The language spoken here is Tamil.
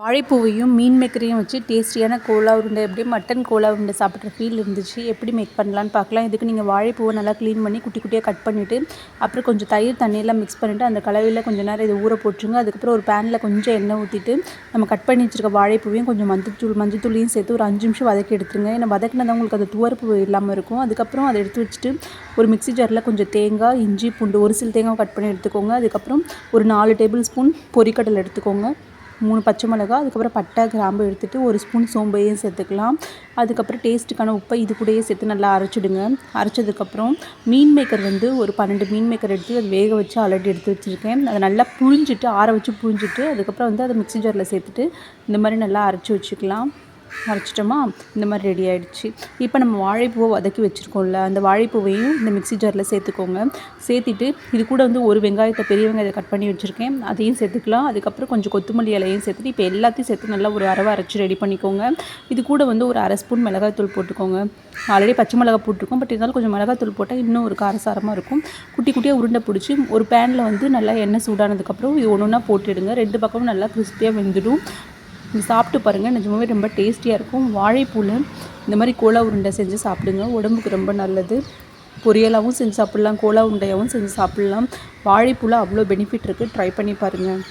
வாழைப்பூவையும் மீன் மேக்கரையும் வச்சு டேஸ்டியான கோலா உருண்டை அப்படியே மட்டன் கோலா உருண்டை சாப்பிட்ற ஃபீல் இருந்துச்சு. எப்படி மேக் பண்ணலான்னு பார்க்கலாம். இதுக்கு நீங்கள் வாழைப்பூவை நல்லா க்ளீன் பண்ணி குட்டி குட்டியாக கட் பண்ணிவிட்டு அப்புறம் கொஞ்சம் தயிர் தண்ணியெல்லாம் மிக்ஸ் பண்ணிவிட்டு அந்த கலவையில் கொஞ்சம் நேரம் இதை ஊற போட்டுருங்க. அதுக்கப்புறம் ஒரு பேனில் கொஞ்சம் எண்ணெய் ஊற்றிட்டு நம்ம கட் பண்ணி வச்சுருக்க வாழைப்பூவையும் கொஞ்சம் மஞ்சத்தூள் மஞ்சத்தூளையும் சேர்த்து ஒரு அஞ்சு நிமிஷம் வதக்கி எடுத்துருங்க. ஏன்னா வதக்கினா தான் உங்களுக்கு அது துவர்ப்பு இல்லாமல் இருக்கும். அதுக்கப்புறம் அதை எடுத்து வச்சுட்டு ஒரு மிக்ஸி ஜாரில் கொஞ்சம் தேங்காய் இஞ்சி பூண்டு ஒரு சில தேங்காய் கட் பண்ணி எடுத்துக்கோங்க. அதுக்கப்புறம் ஒரு நாலு டேபிள் ஸ்பூன் பொரிக்கடலை எடுத்துக்கோங்க. மூணு பச்சை மிளகா அதுக்கப்புறம் பட்டை கிராம்பு எடுத்துகிட்டு ஒரு ஸ்பூன் சோம்பையும் சேர்த்துக்கலாம். அதுக்கப்புறம் டேஸ்ட்டுக்கான உப்பை இது கூடயே சேர்த்து நல்லா அரைச்சிடுங்க. அரைச்சதுக்கப்புறம் மீன் மேக்கர் வந்து ஒரு பன்னெண்டு மீன் மேக்கர் எடுத்து அது வேக வச்சு ஆல்ரெடி எடுத்து வச்சுருக்கேன். அதை நல்லா புழிஞ்சிட்டு ஆற வச்சு புழிஞ்சிட்டு அதுக்கப்புறம் வந்து அதை மிக்ஸி ஜாரில் சேர்த்துட்டு இந்த மாதிரி நல்லா அரைச்சி வச்சுக்கலாம். அரைச்சிட்டோமா? இந்த மாதிரி ரெடி ஆகிடுச்சு இப்போ நம்ம வாழைப்பூவை வதக்கி வச்சுருக்கோம்ல அந்த வாழைப்பூவையும் இந்த மிக்ஸி ஜாரில் சேர்த்துக்கோங்க. சேர்த்துட்டு இது கூட வந்து ஒரு வெங்காயத்தை பெரிய வெங்காயத்தை கட் பண்ணி வச்சுருக்கேன். அதையும் சேர்த்துக்கலாம். அதுக்கப்புறம் கொஞ்சம் கொத்தமல்லி இலையும் சேர்த்துட்டு இப்போ எல்லாத்தையும் சேர்த்து நல்லா ஒரு அரவை அரைச்சி ரெடி பண்ணிக்கோங்க. இது கூட வந்து ஒரு அரை ஸ்பூன் மிளகாய்த்தூள் போட்டுக்கோங்க. ஆல்ரெடி பச்சை மிளகாய் போட்டிருக்கோம். பட் இருந்தாலும் கொஞ்சம் மிளகாய்த்தூள் போட்டால் இன்னும் ஒரு காரசாரமாக இருக்கும். குட்டி குட்டியாக உருண்டை பிடிச்சி ஒரு பேனில் வந்து நல்லா எண்ணெய் சூடானதுக்கப்புறம் இது ஒன்று ஒன்றா போட்டுடுங்க. ரெண்டு பக்கமும் நல்லா கிறிஸ்பியாக வெந்துடும். நீங்கள் சாப்பிட்டு பாருங்கள் நிஜமாகவே ரொம்ப டேஸ்டியாக இருக்கும். வாழைப்பூவில் இந்த மாதிரி கோலா உருண்டை செஞ்சு சாப்பிடுங்க. உடம்புக்கு ரொம்ப நல்லது. பொரியலாகவும் செஞ்சு சாப்பிட்லாம் கோலா உருண்டையாகவும் செஞ்சு சாப்பிட்லாம். வாழைப்பூவில் அவ்வளோ பெனிஃபிட் இருக்குது ட்ரை பண்ணி பாருங்கள்